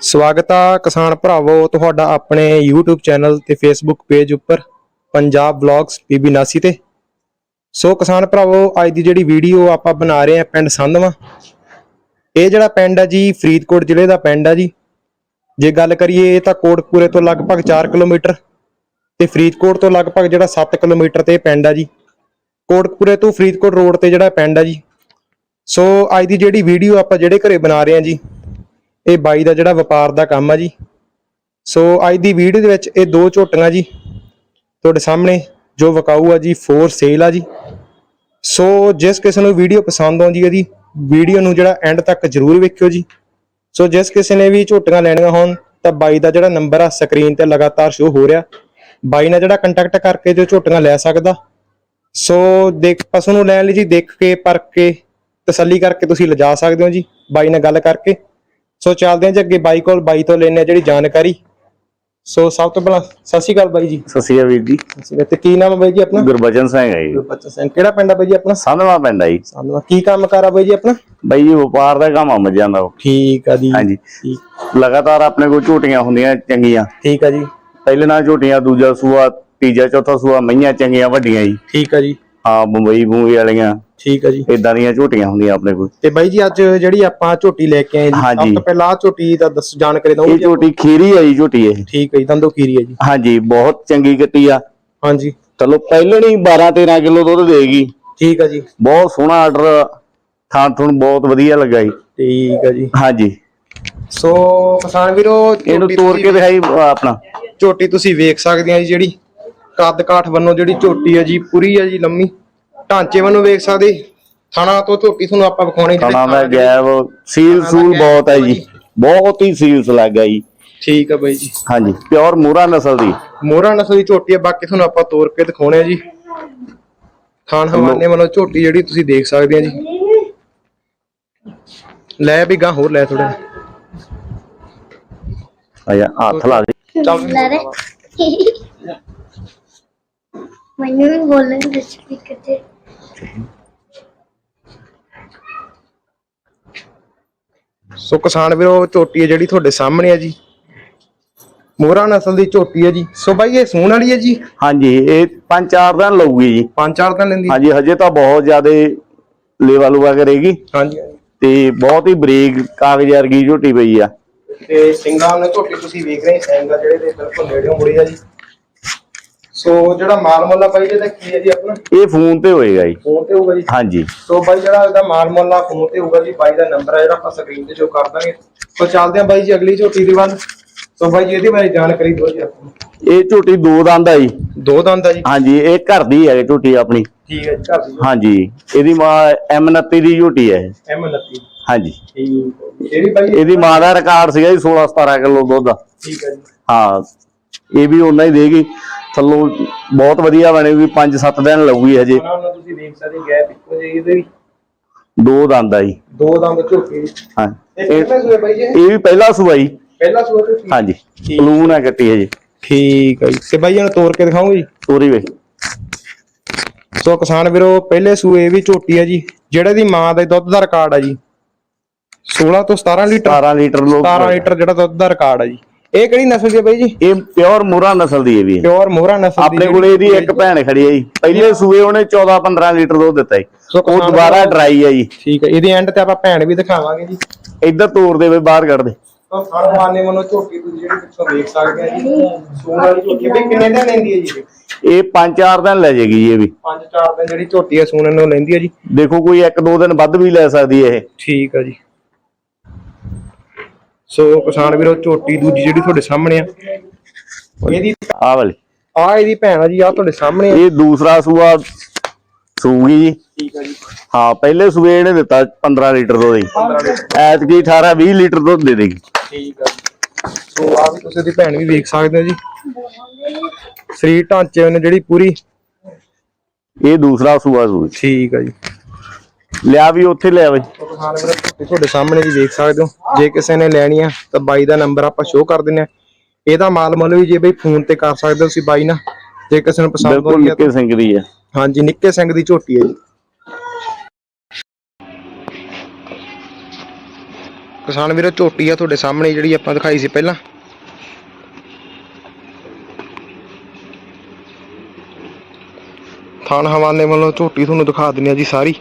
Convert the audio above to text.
ਸਵਾਗਤ ਆ ਕਿਸਾਨ ਭਰਾਵੋ, ਤੁਹਾਡਾ ਆਪਣੇ YouTube ਚੈਨਲ ਤੇ Facebook ਪੇਜ ਉੱਪਰ, ਪੰਜਾਬ ਵਲੌਗਸ ਪੀਬੀ ਨਾਸੀ ਤੇ। ਸੋ ਕਿਸਾਨ ਭਰਾਵੋ, ਅੱਜ ਦੀ ਜਿਹੜੀ ਵੀਡੀਓ ਆਪਾਂ ਬਣਾ ਰਹੇ ਆ ਪਿੰਡ ਸੰਧਵਾ, ਇਹ ਜਿਹੜਾ ਪਿੰਡ ਆ ਜੀ, ਫਰੀਦਕੋਟ ਜ਼ਿਲ੍ਹੇ ਦਾ ਪਿੰਡ ਆ ਜੀ। ਜੇ ਗੱਲ ਕਰੀਏ ਤਾਂ ਕੋਟਕਪੂਰੇ ਤੋਂ ਲਗਭਗ 4 ਕਿਲੋਮੀਟਰ ਤੇ ਫਰੀਦਕੋਟ ਤੋਂ ਲਗਭਗ ਜਿਹੜਾ 7 ਕਿਲੋਮੀਟਰ ਤੇ ਪਿੰਡ ਆ ਜੀ। ਕੋਟਕਪੂਰੇ ਤੋਂ ਫਰੀਦਕੋਟ ਰੋਡ ਤੇ ਜਿਹੜਾ ਪਿੰਡ ਆ ਜੀ। ਸੋ ਅੱਜ ਦੀ ਜਿਹੜੀ ਵੀਡੀਓ ਆਪਾਂ ਜਿਹੜੇ ਘਰੇ ਬਣਾ ਰਹੇ ਆ ਜੀ ਇਹ ਬਾਈ ਦਾ ਜਿਹੜਾ ਵਪਾਰ ਦਾ ਕੰਮ ਆ ਜੀ। ਸੋ ਅੱਜ ਦੀ ਵੀਡੀਓ ਦੇ ਵਿੱਚ ਇਹ ਦੋ ਝੋਟੀਆਂ ਜੀ ਤੁਹਾਡੇ ਸਾਹਮਣੇ ਜੋ ਵਿਕਾਊ ਆ ਜੀ ਫੋਰ ਸੇਲ ਆ ਜੀ। ਸੋ ਜਿਸ ਕਿਸੇ ਨੂੰ ਵੀਡੀਓ ਪਸੰਦ ਆਉਂਦੀ ਹੈ ਜੀ, ਵੀਡੀਓ ਨੂੰ ਜਿਹੜਾ ਐਂਡ ਤੱਕ ਜਰੂਰ ਵੇਖਿਓ ਜੀ। ਸੋ ਜਿਸ ਕਿਸੇ ਨੇ ਵੀ ਝੋਟੀਆਂ ਲੈਣੀਆਂ ਹੋਣ, ਤਾਂ ਬਾਈ ਦਾ ਜਿਹੜਾ ਨੰਬਰ ਆ ਸਕਰੀਨ ਤੇ ਲਗਾਤਾਰ ਸ਼ੋ ਹੋ ਰਿਹਾ। ਬਾਈ ਨਾਲ ਜਿਹੜਾ ਕੰਟੈਕਟ ਕਰਕੇ ਜੋ ਝੋਟੀਆਂ ਲੈ ਸਕਦਾ। ਸੋ ਦੇਖ, ਪਸ਼ੂ ਨੂੰ ਲੈਣ ਲਈ ਜੀ ਦੇਖ ਕੇ, ਪਰਖ ਕੇ, ਤਸੱਲੀ ਕਰਕੇ ਤੁਸੀਂ ਲਿਜਾ ਸਕਦੇ ਹੋ ਜੀ। ਬਾਈ ਨਾਲ ਗੱਲ ਕਰਕੇ। ਸੋ ਚੱਲਦੇ ਹਾਂ ਜੀ ਅੱਗੇ ਬਾਈ ਕੋਲ ਬਾਈ ਤੋਂ ਲੈਣੇ ਜਿਹੜੀ ਜਾਣਕਾਰੀ। ਸੋ ਸਭ ਤੋਂ ਪਹਿਲਾਂ ਸਤਿ ਸ਼੍ਰੀ ਅਕਾਲ ਬਾਈ ਜੀ। ਸਤਿ ਸ਼੍ਰੀ ਅਕਾਲ ਵੀਰ ਜੀ। ਸਤਿ ਸ਼੍ਰੀ ਅਕਾਲ। ਤੇ ਕੀ ਨਾਮ ਹੈ ਬਾਈ ਜੀ ਆਪਣਾ? ਗੁਰਬਚਨ ਸਿੰਘ ਹੈ ਜੀ। ਬੱਚਾ ਸਿੰਘ। ਕਿਹੜਾ ਪਿੰਡ ਆ ਬਾਈ ਜੀ ਆਪਣਾ? ਸੰਧਵਾ ਪਿੰਡ ਹੈ ਜੀ। ਸਾਨੂੰ ਕੀ ਕੰਮ ਕਰ ਬਾਈ ਜੀ ਆਪਣਾ? ਬਾਈ ਜੀ ਵਪਾਰ ਦਾ ਕੰਮ ਆ ਮੱਝਾਂ ਦਾ। ਠੀਕ ਆ ਜੀ। ਹਾਂਜੀ। ਲਗਾਤਾਰ ਆਪਣੇ ਕੋਲ ਝੋਟੀਆਂ ਹੁੰਦੀਆਂ ਚੰਗੀਆਂ। ਠੀਕ ਆ ਜੀ। ਪਹਿਲੇ ਨਾਲ ਝੋਟੀਆਂ ਦੂਜਾ ਸੂਆ ਤੀਜਾ ਚੌਥਾ ਸੂਆ ਮਈਆਂ ਚੰਗੀਆਂ ਵੱਡੀਆਂ ਜੀ। ਠੀਕ ਆ ਜੀ। ਹਾਂ ਬੰਬਈ ਬੂੰਗੀ ਵਾਲੀਆਂ। ਠੀਕ ਆ ਜੀ। ਇਦਾਂ ਦੀਆਂ ਝੋਟੀਆਂ ਹੁੰਦੀਆਂ ਆਪਣੇ ਕੋਲ। ਤੇ ਬਾਈ ਜੀ ਅੱਜ ਜਿਹੜੀ ਆਪਾਂ ਝੋਟੀ ਲੈ ਕੇ ਆਏ ਜੀ ਹਾਂਜੀ। ਸਭ ਤੋਂ ਪਹਿਲਾਂ ਆਹ ਝੋਟੀ ਦਾ ਦੱਸ ਜਾਣਕਾਰੀ ਦਿਓ। ਇਹ ਝੋਟੀ ਖੀਰੀ ਹੈ ਜੀ ਝੋਟੀ ਇਹ। ਠੀਕ ਹੈ ਜੀ ਦੰਦੋ ਕੀਰੀ ਹੈ ਜੀ। ਹਾਂਜੀ ਬਹੁਤ ਚੰਗੀ ਕੱਟੀ ਆ। ਹਾਂਜੀ। ਚਲੋ ਪਹਿਲਣੀ 12 13 ਕਿਲੋ ਦੁੱਧ ਦੇਗੀ ਠੀਕ ਆ ਜੀ। ਬਹੁਤ ਸੋਹਣਾ ਆਰਡਰ ਥਾਂ ਥੁਣ ਬਹੁਤ ਵਧੀਆ ਲੱਗਾ ਜੀ। ਠੀਕ ਆ ਜੀ। ਹਾਂਜੀ। ਸੋ ਕਿਸਾਨ ਵੀਰੋ ਇਹਨੂੰ ਝੋਟੀ ਤੋੜ ਤੁਸੀਂ- ਕੇ ਦਿਖਾਈ ਅਹ ਆਪਣਾ। ਝੋਟੀ ਤੁਸੀਂ ਵੇਖ ਸਕਦੇ ਆ ਜੀ ਜਿਹੜੀ ਕੱਦ ਕਾਠ ਵੱਲੋਂ ਜਿਹੜੀ ਝੋਟੀ ਆ ਜੀ ਪੂਰੀ ਆ ਜੀ ਲੰਮੀ। ਢਾਂਚੇ ਵੱਲੋਂ ਵੇਖ ਸਕਦੇ? ਥਾਣਾ ਤੋਂ ਝੋਟੀ ਤੁਹਾਨੂੰ ਆਪਾਂ ਵਿਖਾਉਣੀ ਥਾਣਾ ਦੇ- ਗੈਬ ਸੀਲ ਸੂਲ ਬਹੁਤ ਹੈ ਜੀ। ਬਹੁਤ ਹੀ ਸੀਲਸ ਲੱਗਾ ਜੀ। ਠੀਕ ਆ ਬਾਈ ਜੀ। ਹਾਂਜੀ ਪਿਓਰ ਮੂਰਾ ਨਸਲ ਦੀ। ਮੋਹਰਾ ਨਸਲ ਦੀ ਝੋਟੀ ਆ ਬਾਕੀ ਤੁਹਾਨੂੰ ਆਪਾਂ ਤੋੜ ਕੇ ਦਿਖਾਉਣੇ ਆ ਜੀ। ਥਾਣ ਹਵਾਨੇ ਵੱਲੋਂ ਝੋਟੀ ਜਿਹੜੀ ਤੁਸੀਂ ਦੇਖ ਸਕਦੇ ਆ ਜੀ। ਲੈ ਵੀ ਗਾਂ ਹੋਰ ਲੈ ਥੋੜਾ ਆਇਆ ਹੱਥ ਲਾ ਦੇ। ਚੱਲ। ਲੈ ਦੇ। ਮੈਨੂੰ ਵੀ ਬੋਲਣ ਦੇ ਸਪੀਕਰ ਤੇ ਸੋ ਕਿਸਾਨ ਵੀਰੋ ਝੋਟੀ ਹੈ ਜਿਹੜੀ ਤੁਹਾਡੇ ਸਾਹਮਣੇ ਆ ਜੀ। ਮੋਹਰਾ ਨਸਲ ਦੀ ਝੋਟੀ ਹੈ ਜੀ। ਸੋ ਬਾਈ ਇਹ ਸੂਣ ਵਾਲੀ ਹੈ ਜੀ? ਹਾਂਜੀ ਇਹ ਪੰਜ ਚਾਰ ਦਿਨ ਲਊਗੀ ਜੀ। ਪੰਜ ਚਾਰ ਦਿਨ ਲੈਂਦੀ। ਹਾਂਜੀ ਹਜੇ ਤਾਂ ਬਹੁਤ ਜ਼ਿਆਦਾ ਲੇਵਾ ਲੂਆ ਕਰੇਗੀ। ਹਾਂਜੀ ਹਾਂਜੀ। ਤੇ ਬਹੁਤ ਹੀ ਬਰੀਕ ਕਾਗਜ਼ ਵਰਗੀ ਝੋਟੀ ਪਈ ਆ। ਤੇ ਸਿੰਘਾਂ ਨੇ ਝੋਟੀ ਤੁਸੀਂ ਵੇਖ ਰਹੇ ਸਿੰਘ ਆ ਜਿਹੜੇ ਦੇ ਬਿਲਕੁਲ ਨੇੜਿਓਂ ਮੁੜੀ ਆ ਜੀ। ਸੋ ਜਿਹੜਾ ਮਾਲ ਮੁੱਲ ਬਾਈ ਜਿਹਦਾ ਕੀ ਹੈ ਜੀ ਆਪਣਾ? ਇਹ ਫੋਨ ਤੇ ਹੋਏਗਾ ਜੀ। ਫੋਨ ਤੇ ਹੋਊਗਾ ਜੀ? ਹਾਂਜੀ। ਸੋ ਬਾਈ ਜਿਹੜਾ ਇਹਦਾ ਮਾਲ ਮੁੱਲ ਫੋਨ ਤੇ ਹੋਊਗਾ ਜੀ। ਬਾਈ ਦਾ ਨੰਬਰ ਆ ਜਿਹੜਾ ਆਪਾਂ ਸਕਰੀਨ ਤੇ ਸ਼ੋ ਕਰ ਦਾਂਗੇ। ਸੋ ਚੱਲਦੇ ਆ ਬਾਈ ਜੀ ਅਗਲੀ ਝੋਟੀ ਦੇ ਵੱਲ। ਸੋ ਬਾਈ ਜੀ ਇਹਦੇ ਬਾਰੇ ਜਾਣਕਾਰੀ ਦਿਓ ਜੀ ਆਪਾਂ। ਇਹ ਝੋਟੀ ਦੋ ਦੰਦ ਆ ਜੀ। ਦੋ ਦੰਦ ਆ ਜੀ? ਹਾਂਜੀ ਇਹ ਘਰ ਦੀ ਹੈ ਝੋਟੀ ਆਪਣੀ। ਠੀਕ ਹੈ ਘਰ ਦੀ। ਹਾਂਜੀ ਇਹਦੀ ਮਾਂ M29 ਦੀ ਝੋਟੀ ਹੈ ਇਹ। ਐਮ ਲੱਤੀ ਹਾਂਜੀ। ਠੀਕ ਹੈ ਜੀ। ਇਹਦੀ ਬਾਈ ਇਹਦੀ ਮਾਂ ਦਾ ਰਿਕਾਰਡ ਸੀਗਾ ਜੀ 16 17 ਕਿਲੋ ਦੁੱਧ। ਠੀਕ ਹੈ ਜੀ। ਹਾਂ। ਇਹ ਵੀ ਉਹਨਾਂ ਹੀ ਦੇਗੀ। ਥੱਲੋਂ ਬਹੁਤ ਵਧੀਆ ਬਣੇਗੀ 5-7 ਦਿਨ ਲੱਗੂਗੀ ਹਜੇ। ਉਹਨਾਂ ਨੂੰ ਤੁਸੀਂ ਦੇਖ ਸਕਦੇ ਗੈਪ ਇੱਕੋ ਜਿਹੀ ਇਹਦੇ ਵੀ। ਦੋ ਦੰਦ ਆ ਜੀ। ਦੋ ਦੰਦ ਝੋਟੀ ਹਾਂ। ਇਹ ਜੀ ਵੀ ਪਹਿਲਾ ਸੂਆ ਜੀ। ਪਹਿਲਾ ਸੂਆ ਤੇ ਹਾਂਜੀ। ਬਲੂਨ ਹੈ ਕੱਟੀ ਹਜੇ। ਠੀਕ ਹੈ ਜੀ। ਤੇ ਬਾਈ ਇਹਨੂੰ ਤੋੜ ਕੇ ਦਿਖਾਉਂਗੇ ਜੀ। ਤੋਰੀ ਵੇ। ਸੋ ਕਿਸਾਨ ਵੀਰੋ ਪਹਿਲੇ ਸੂਏ ਵੀ ਝੋਟੀ ਹੈ ਜੀ। ਜਿਹੜਾ ਦੀ ਮਾਂ ਦਾ ਦੁੱਧ ਦਾ ਰਿਕਾਰਡ ਹੈ ਜੀ। 16 ਤੋਂ 17 ਲੀਟਰ। 17 ਲੀਟਰ ਲੋਕ 17 ਲੀਟਰ ਜਿਹੜਾ ਦੁੱਧ ਦਾ ਰਿਕਾਰਡ ਹੈ ਜੀ। ਇਹ ਕਿਹੜੀ ਨਸਲ ਦੀ ਹੈ ਬਾਈ ਜੀ? ਇਹ ਪਿਓਰ ਮੂਰਾ ਨਸਲ ਦੀ ਹੈ ਵੀ। ਪਿਓਰ ਮੋਹਰਾ ਨਸਲ ਦੀ ਆਪਣੇ ਕੋਲੇ ਇਹਦੀ ਇੱਕ ਹੈ ਭੈਣ ਖੜੀ ਹੈ ਜੀ। ਪਹਿਲੇ ਸੂਏ ਉਹਨੇ 14-15 ਲੀਟਰ ਦੁੱਧ ਦਿੱਤਾ ਜੀ। ਉਹ ਦੁਬਾਰਾ ਡਰਾਈ ਹੈ ਜੀ। ਠੀਕ ਹੈ ਇਹਦੇ ਐਂਡ ਤੇ ਆਪਾਂ ਭੈਣ ਵੀ ਦਿਖਾਵਾਂਗੇ ਜੀ। ਇੱਧਰ ਤੋੜ ਦੇ ਵੇ ਬਾਹਰ ਕੱਢ ਦੇ। ਤਾਂ ਫੜਵਾਨੇ ਵੱਲੋਂ ਝੋਟੀ ਤੁਸੀਂ ਜਿਹੜੀ ਪਿੱਛੋਂ ਦੇਖ ਸਕਦੇ ਆ ਜੀ। ਸੂਣ ਵਾਲੀ ਝੋਟੀ ਵੀ ਕਿੰਨੇ ਦਿਨ ਲੈਂਦੀ ਹੈ ਜੀ ਇਹ? 5-4 ਦਿਨ ਲੈ ਜਾਏਗੀ ਜੀ ਇਹ ਵੀ। ਪੰਜ ਚਾਰ ਦਿਨ ਜਿਹੜੀ ਝੋਟੀ ਹੈ ਸੂਣ ਨੂੰ ਲੈਂਦੀ ਹੈ ਜੀ। ਦੇਖੋ ਕੋਈ 1-2 ਦਿਨ ਵੱਧ ਵੀ ਲੈ ਸਕਦੀ ਹੈ ਇਹ। ਠੀਕ ਆ ਜੀ। ਸੋ ਕਿਸਾਨ ਵੀਰੋ ਝੋਟੀ ਦੂਜੀ ਜਿਹੜੀ ਤੁਹਾਡੇ ਸਾਹਮਣੇ ਆ। ਇਹਦੀ ਆਹ ਵਾਲੀ। ਆ ਇਹਦੀ ਭੈਣ ਆ ਜੀ ਆ ਤੁਹਾਡੇ ਸਾਹਮਣੇ ਆ। ਇਹ ਦੂਸਰਾ ਸੂਆ ਸੂਗੀ ਜੀ। ਠੀਕ ਆ ਜੀ। ਹਾਂ ਪਹਿਲੇ ਸੂਏ ਇਹਨੇ ਦਿੱਤਾ 15 ਲੀਟਰ ਦੁੱਧ ਜੀ 15 ਲੀਟਰ। ਐਤਕੀ 18-20 ਲੀਟਰ ਦੁੱਧ ਦੇ ਦੇਗੀ। ਠੀਕ ਆ ਜੀ। ਸੋ ਆ ਵੀ ਤੁਸੀਂ ਇਹਦੀ ਭੈਣ ਵੀ ਵੇਖ ਸਕਦੇ ਹੋ ਜੀ। ਸਰੀਰ ਢਾਂਚੇ ਉਹਨੇ ਜਿਹੜੀ ਪੂਰੀ। ਇਹ ਦੂਸਰਾ ਸੂਆ ਸੂਈ। ਠੀਕ ਆ ਜੀ। ਲਿਆ ਵੀ ਉੱਥੇ ਲਿਆ ਬਈ। ਤੁਹਾਡੇ ਸਾਹਮਣੇ ਜੀ ਦੇਖ ਸਕਦੇ ਹੋ। ਜੇ ਕਿਸੇ ਨੇ ਲੈਣੀ ਆ ਤਾਂ ਬਾਈ ਦਾ ਨੰਬਰ ਆਪਾਂ ਸ਼ੋਅ ਕਰ ਦਿੰਨੇ ਆ। ਇਹਦਾ ਮਾਲ ਮੁੱਲ ਵੀ ਜੇ ਬਈ ਫੋਨ ਤੇ ਕਰ ਸਕਦੇ ਹੋ ਤੁਸੀਂ ਬਾਈ ਨਾਲ। ਜੇ ਕਿਸੇ ਨੂੰ ਪਸੰਦ ਆ ਨਿੱਕੇ ਸਿੰਘ ਦੀ ਹੈ ਹਾਂਜੀ ਨਿੱਕੇ ਸਿੰਘ ਦੀ ਝੋਟੀ ਹੈ ਜੀ। ਕਿਸਾਨ ਵੀਰੋ ਝੋਟੀ ਆ ਤੁਹਾਡੇ ਸਾਹਮਣੇ ਜਿਹੜੀ ਆਪਾਂ ਦਿਖਾਈ ਸੀ ਪਹਿਲਾਂ। ਥਾਣ ਹਵਾਲੇ ਵੱਲੋਂ ਝੋਟੀ ਤੁਹਾਨੂੰ ਦਿਖਾ ਦਿੰਦੇ ਆ ਜੀ ਸਾਰੀ।